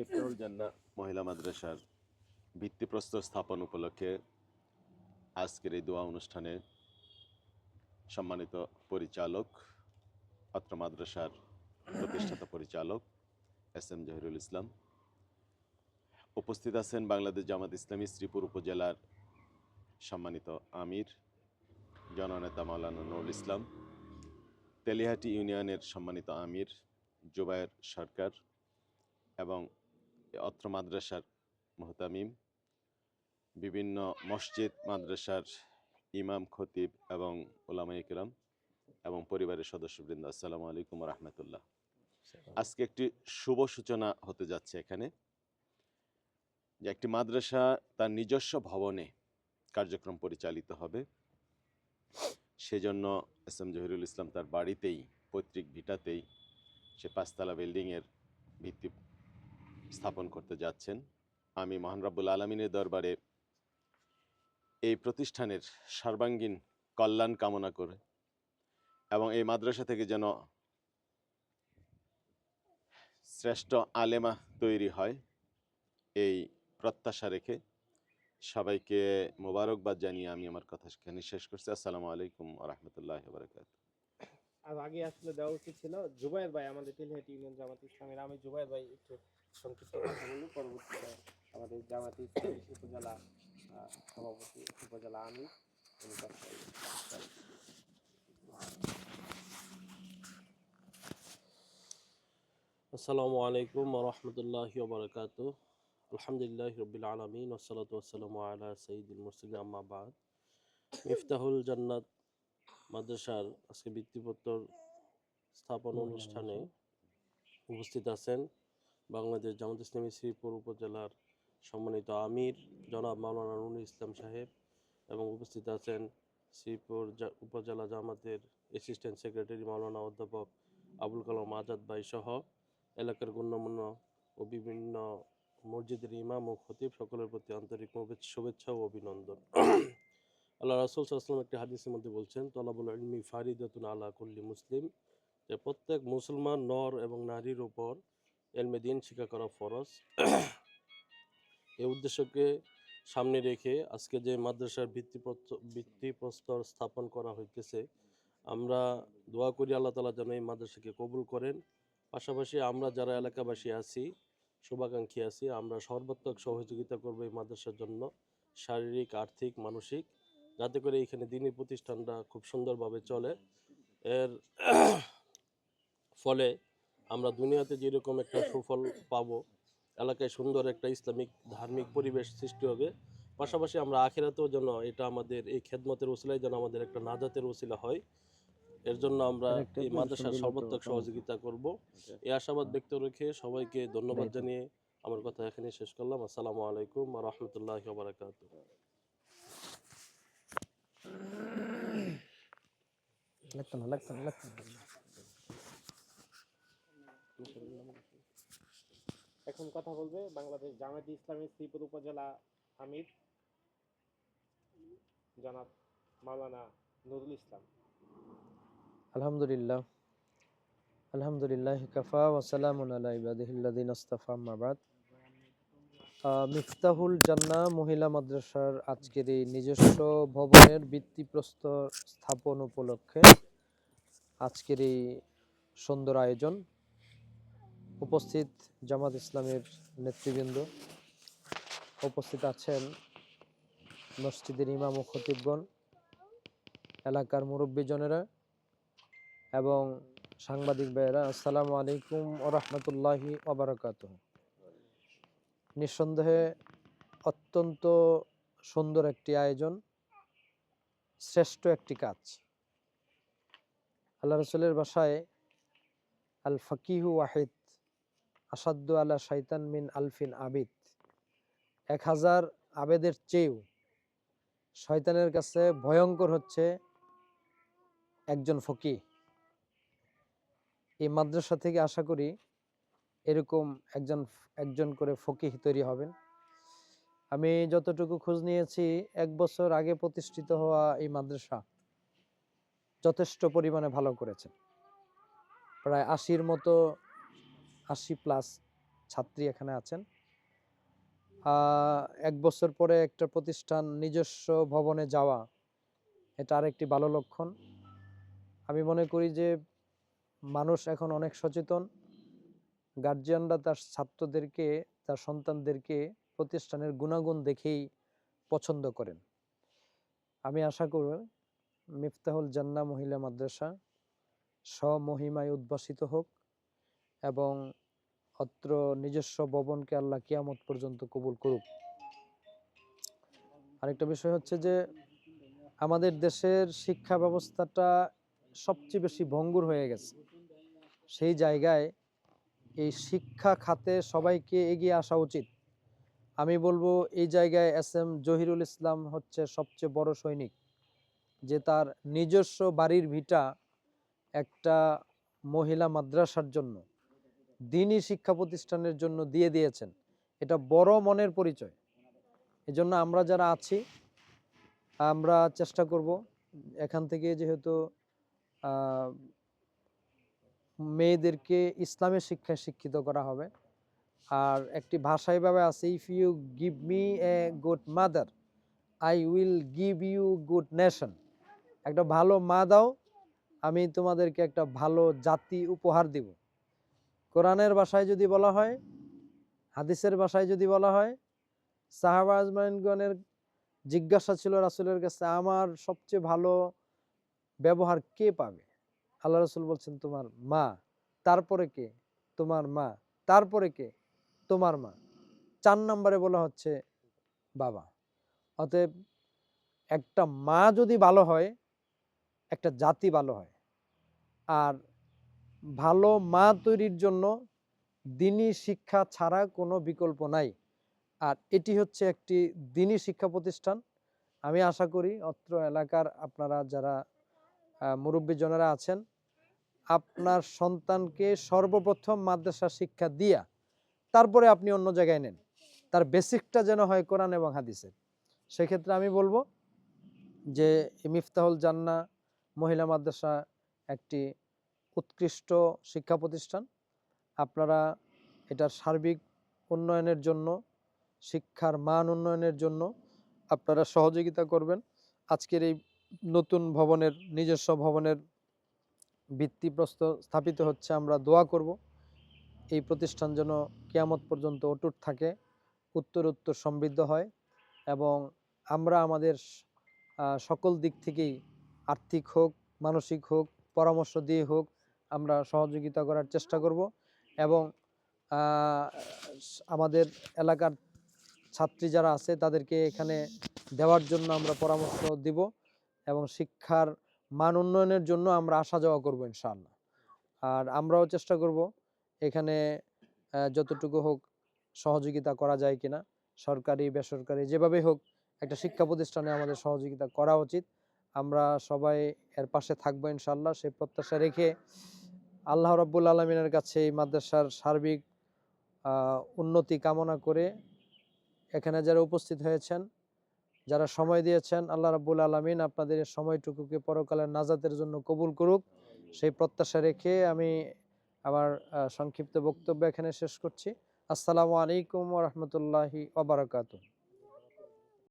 মিফতাহুল জান্না মহিলা মাদ্রাসার ভিত্তিপ্রস্তর স্থাপন উপলক্ষে আজকের এই দোয়া অনুষ্ঠানে সম্মানিত পরিচালক, অত্র মাদ্রাসার প্রতিষ্ঠাতা পরিচালক, এস এম জহিরুল ইসলাম। উপস্থিত আছেন বাংলাদেশ জামাত ইসলামী শ্রীপুর উপজেলার সম্মানিত আমির, জননেতা মাওলানা নুরুল ইসলাম, তেলিহাটি ইউনিয়নের সম্মানিত আমির, জুবায়ের সরকার এবং অত্র মাদ্রাসার মোহতামিম বিভিন্ন মসজিদ মাদ্রাসার ইমাম খতিব এবং ওলামা ইকরাম এবং পরিবারের সদস্যবৃন্দ আসসালামু আলাইকুম রহমতুল্লাহ। আজকে একটি শুভ সূচনা হতে যাচ্ছে এখানে যে একটি মাদ্রাসা তার নিজস্ব ভবনে কার্যক্রম পরিচালিত হবে। সেজন্য এস এম জহিরুল ইসলাম তার বাড়িতেই পৈতৃক ভিটাতেই সে পাঁচতলা বিল্ডিংয়ের ভিত্তি স্থাপন করতে যাচ্ছেন। আমি মহান রাব্বুল আলমিনের দরবারে এই প্রতিষ্ঠানের সর্বাঙ্গীন কল্যাণ কামনা করে এবং এই মাদ্রাসা থেকে যেন শ্রেষ্ঠ আলেমা তৈরি হয়, এই প্রত্যাশা রেখে সবাইকে মোবারকবাদ জানিয়ে আমি আমার কথা সেখানে শেষ করছি। আসসালামু আলাইকুম রহমতুল্লাহ বারকাত আর আগে আসলে দেওয়া উচিত ছিল জুবাইর ভাই আমাদের তেলিহাটি ইউনিয়ন জামাত ইসলামের, আমি জুবাইর ভাই একটু সংক্ষিপ্ত কথা পরবর্তীতে আমাদের জামাত উপজেলা সভাপতি উপজেলা আমি। আসসালামু আলাইকুম রহমতুল্লাহি ওবরাকাত আলহামদুলিল্লাহ রবিল আলমিন ওসালাত ওসালাম আলা সঈদুল মুসলিম আম্মা বাদ মিফতাহুল জান্নাত মাদ্রাসার আজকে বৃত্তিপত্তর স্থাপন অনুষ্ঠানে উপস্থিত আছেন বাংলাদেশ জামাত ইসলামী শ্রীপুর উপজেলার সম্মানিত আমির জনাব মাওলানা নুরুল ইসলাম সাহেব এবং উপস্থিত আছেন শ্রীপুর উপজেলা জামাতের অ্যাসিস্ট্যান্ট সেক্রেটারি মাওলানা অধ্যাপক আবুল কালাম আজাদ ভাই সহ এলাকার গণ্যমান্য ও বিভিন্ন মসজিদের ইমাম ও খতিব সকলের প্রতি আন্তরিক শুভেচ্ছা ও অভিনন্দন। আল্লাহ রাসুল সাল্লাম একটি হাদিসের মধ্যে বলছেন, তলাবুল ইলমি ফারিদাতুন আলা কুল্লি মুসলিম যে প্রত্যেক মুসলমান নর এবং নারীর উপর এলমে দিন শিক্ষা করা ফরজ এ উদ্দেশ্যকে সামনে রেখে আজকে যে মাদ্রাসার ভিত্তিপ্রস্তর স্থাপন করা হইতেছে, আমরা দোয়া করি আল্লাহ তালা যেন এই মাদ্রাসাকে কবুল করেন। পাশাপাশি আমরা যারা এলাকাবাসী আছি, শুভাকাঙ্ক্ষী আছি, আমরা সর্বাত্মক সহযোগিতা করব এই মাদ্রাসার জন্য, শারীরিক, আর্থিক, মানসিক, যাতে করে এখানে দিনী প্রতিষ্ঠানটা খুব সুন্দরভাবে চলে। এর ফলে আমরা দুনিয়াতে যেরকম একটা সুফল পাবো এলাকায় সুন্দর একটা ইসলামিক ধার্মিক পরিবেশ সৃষ্টি হবে পাশাপাশি আমরা আখেরাতেও যেন এটা আমাদের এই খেদমতের ওসিলায় যেন আমাদের একটা নাজাতের ওসিলা হয়। এর জন্য আমরা এই মাদ্রাসার সর্বাত্মক সহযোগিতা করব। এই আশাবাদ ব্যক্ত রেখে সবাইকে ধন্যবাদ জানিয়ে আমার কথা এখানে শেষ করলাম। আসসালামু আলাইকুম রহমতুল্লাহ বারাকাত লাগতো না লাগতো না লাগতো না। এখন কথা বলবে বাংলাদেশ জামাত ইসলামী শ্রীপুর উপজেলা আমির জনাব মাওলানা নুরুল ইসলাম। আলহামদুলিল্লাহ। আলহামদুলিল্লাহ কাফা আলা ইবাদিহিল্লাযিন আস্তাফা আম্মা বাদ। আহ, মিফতাহুল জান্না মহিলা মাদ্রাসার আজকের এই নিজস্ব ভবনের ভিত্তিপ্রস্তর স্থাপন উপলক্ষে আজকের এই সুন্দর আয়োজন। উপস্থিত জামাত ইসলামের নেতৃবৃন্দ উপস্থিত আছেন মসজিদের ইমাম ও খতিবগণ, এলাকার মুরব্বীজনেরা এবং সাংবাদিক ভাইয়েরা, আসসালামু আলাইকুম ও রহমতুল্লাহি ওবরাকাত নিঃসন্দেহে অত্যন্ত সুন্দর একটি আয়োজন, শ্রেষ্ঠ একটি কাজ। আল্লাহ রসুলের বাসায় আল ফকিহু ওয়াহিদ আসাদ্দ আলা শাইতান মিন আলফিন আবিদ। এক হাজার আবেদের চেয়েও শয়তানের কাছে ভয়ঙ্কর হচ্ছে একজন ফকি এই মাদ্রাসা থেকে আশা করি এরকম একজন একজন করে ফকিহ তৈরি হবেন। আমি যতটুকু খোঁজ নিয়েছি, এক বছর আগে প্রতিষ্ঠিত হওয়া এই মাদ্রাসা যথেষ্ট পরিমাণে ভালো করেছেন প্রায় আশির মতো আশি প্লাস ছাত্রী এখানে আছেন। এক বছর পরে একটা প্রতিষ্ঠান নিজস্ব ভবনে যাওয়া, এটা আরেকটি ভালো লক্ষণ। আমি মনে করি যে মানুষ এখন অনেক সচেতন। গার্জিয়ানরা তার ছাত্রদেরকে, তার সন্তানদেরকে প্রতিষ্ঠানের গুণাগুণ দেখেই পছন্দ করেন। আমি আশা করব মিফতাহুল জান্না মহিলা মাদ্রাসা স্বমহিমায় উদ্ভাসিত হোক এবং অত্র নিজস্ব ভবনকে আল্লাহ কিয়ামত পর্যন্ত কবুল করুক। আরেকটা বিষয় হচ্ছে যে, আমাদের দেশের শিক্ষা ব্যবস্থাটা সবচেয়ে বেশি ভঙ্গুর হয়ে গেছে। সেই জায়গায় এই শিক্ষা খাতে সবাইকে এগিয়ে আসা উচিত। আমি বলব, এই জায়গায় এস এম জহিরুল ইসলাম হচ্ছে সবচেয়ে বড় সৈনিক, যে তার নিজস্ব বাড়ির ভিটা একটা মহিলা মাদ্রাসার জন্য দিনই শিক্ষা প্রতিষ্ঠানের জন্য দিয়ে দিয়েছেন। এটা বড় মনের পরিচয়। এজন্য আমরা যারা আছি, আমরা চেষ্টা করব এখান থেকে যেহেতু মেয়েদেরকে ইসলামের শিক্ষায় শিক্ষিত করা হবে। আর একটি ভাষা এভাবে আছে if you give me a good mother I will give you good nation একটা ভালো মা দাও, আমি তোমাদেরকে একটা ভালো জাতি উপহার দিব। কোরআনের ভাষায় যদি বলা হয়, হাদিসের ভাষায় যদি বলা হয়, সাহাবা আজমাইনগণের জিজ্ঞাসা ছিল রাসুলের কাছে, আমার সবচেয়ে ভালো ব্যবহার কে পাবে? আল্লাহ রসুল বলছেন, তোমার মা। তারপরে কে? তোমার মা। তারপরে কে? তোমার মা। চার নম্বরে বলা হচ্ছে, বাবা। অতএব একটা মা যদি ভালো হয়, একটা জাতি ভালো হয়, আর ভালো মা তৈরির জন্য দিনী শিক্ষা ছাড়া কোনো বিকল্প নাই। আর এটি হচ্ছে একটি দিনী শিক্ষা প্রতিষ্ঠান। আমি আশা করি অত্র এলাকার আপনারা যারা মুরব্বীজনেরা আছেন, আপনার সন্তানকে সর্বপ্রথম মাদ্রাসা শিক্ষা দিয়া তারপরে আপনি অন্য জায়গায় নেন। তার বেসিকটা যেন হয় কোরআন এবং হাদিসের। সেক্ষেত্রে আমি বলব যে মিফতাহুল জান্না মহিলা মাদ্রাসা একটি উৎকৃষ্ট শিক্ষা প্রতিষ্ঠান। আপনারা এটার সার্বিক উন্নয়নের জন্য, শিক্ষার মান উন্নয়নের জন্য আপনারা সহযোগিতা করবেন। আজকের এই নতুন ভবনের, নিজস্ব ভবনের ভিত্তিপ্রস্ত স্থাপিত হচ্ছে, আমরা দোয়া করব। এই প্রতিষ্ঠান যেন কেয়ামত পর্যন্ত অটুট থাকে উত্তর উত্তর সমৃদ্ধ হয় এবং আমরা আমাদের সকল দিক থেকেই আর্থিক হোক, মানসিক হোক, পরামর্শ দিয়ে হোক আমরা সহযোগিতা করার চেষ্টা করব এবং আমাদের এলাকার ছাত্রী যারা আছে তাদেরকে এখানে দেওয়ার জন্য আমরা পরামর্শ দিব এবং শিক্ষার মান উন্নয়নের জন্য আমরা আসা যাওয়া করব ইনশাআল্লাহ। আর আমরাও চেষ্টা করব এখানে যতটুকু হোক সহযোগিতা করা যায় কিনা, সরকারি, বেসরকারি, যেভাবে হোক একটা শিক্ষা প্রতিষ্ঠানে আমাদের সহযোগিতা করা উচিত। আমরা সবাই এর পাশে থাকব ইনশাআল্লাহ। সেই প্রত্যাশা রেখে আল্লাহ রাব্বুল আলমিনের কাছে এই মাদ্রাসার সার্বিক উন্নতি কামনা করে এখানে যারা উপস্থিত হয়েছেন, যারা সময় দিয়েছেন, আল্লাহ রাব্বুল আলমিন আপনাদের সময়টুকুকে পরকালের নাজাতের জন্য কবুল করুক। সেই প্রত্যাশা রেখে আমি আমার সংক্ষিপ্ত বক্তব্য এখানে শেষ করছি। আসসালামু আলাইকুম রহমতুল্লাহি ওবরাকাতু